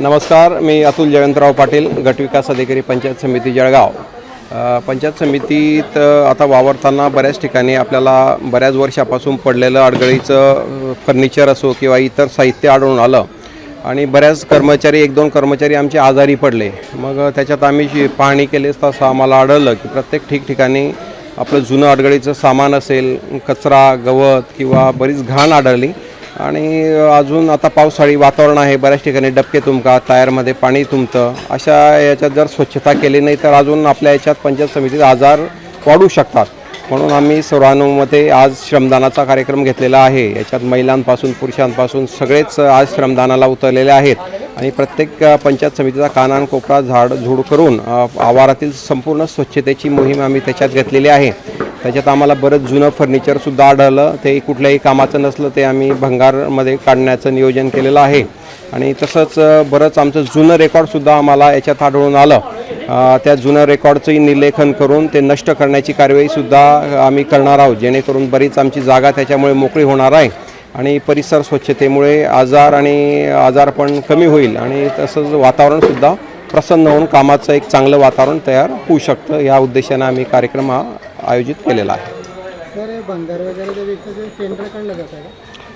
नमस्कार मी अतुल जयवंतराव पाटील गटविकास अधिकारी पंचायत समिती जळगाव. पंचायत समितीत आता वावरताना बऱ्याच ठिकाणी आपल्याला बऱ्याच वर्षापासून पडलेलं अडगळीचं फर्निचर असो किंवा इतर साहित्य आढळून आलं. आणि बऱ्याच कर्मचारी एक दोन कर्मचारी आमचे आजारी पडले. मग त्याच्यात आम्ही जी पाहणी केली असता असं आम्हाला आढळलं की प्रत्येक ठिकठिकाणी आपलं जुनं अडगळीचं सामान असेल कचरा गवत किंवा बरीच घाण आढळली. आणि अजून आता पावसाळी वातावरण आहे बऱ्याच ठिकाणी डबके तुमका टायरमध्ये पाणी तुमतं. अशा याच्यात जर स्वच्छता केली नाही तर अजून आपल्या याच्यात पंचायत समितीत आजार वाढू शकतात. म्हणून आम्ही सर्वानुमते आज श्रमदानाचा कार्यक्रम घेतलेला आहे. याच्यात महिलांपासून पुरुषांपासून सगळेच आज श्रमदानाला उतरलेले आहेत. आणि प्रत्येक पंचायत समितीचा कानान कोपरा झाड झुड करून आवारातील संपूर्ण स्वच्छतेची मोहीम आम्ही त्याच्यात घेतलेली आहे. त्याच्यात आम्हाला बरंच जुनं फर्निचरसुद्धा आढळलं. ते कुठल्याही कामाचं नसलं ते आम्ही भंगारमध्ये काढण्याचं नियोजन केलेलं आहे. आणि तसंच बरंच आमचं जुनं रेकॉर्डसुद्धा आम्हाला याच्यात आढळून आलं. त्या जुनं रेकॉर्डचंही निलेखन करून ते नष्ट करण्याची कार्यवाहीसुद्धा आम्ही करणार आहोत. जेणेकरून बरीच आमची जागा त्याच्यामुळे मोकळी होणार आहे. आणि परिसर स्वच्छतेमुळे आजार आणि आजारपण कमी होईल. आणि तसंच वातावरणसुद्धा प्रसन्न होऊन कामाचं एक चांगलं वातावरण तयार होऊ शकतं. या उद्देशानं आम्ही कार्यक्रम हा आयोजित केलेला आहे.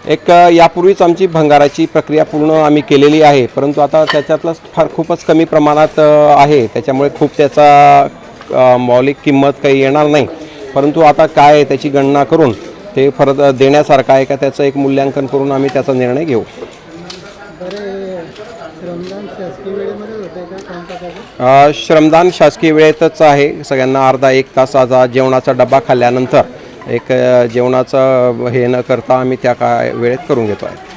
एक यापूर्वीच आमची भंगाराची प्रक्रिया पूर्ण आम्ही केलेली आहे परंतु आता त्याच्यातलं फार खूपच कमी प्रमाणात आहे. त्याच्यामुळे खूप त्याचा मौलिक किंमत काही येणार नाही. परंतु आता काय आहे त्याची गणना करून ते परत देण्यासारखं आहे का त्याचं एक मूल्यांकन करून आम्ही त्याचा निर्णय घेऊ. श्रमदान शासकीय वेळेतच आहे. सगळ्यांना अर्धा एक तासाचा जेवणाचा डबा खाल्ल्यानंतर एक जेवणाचं हे न करता आम्ही त्या काय वेळेत करून घेतो आहे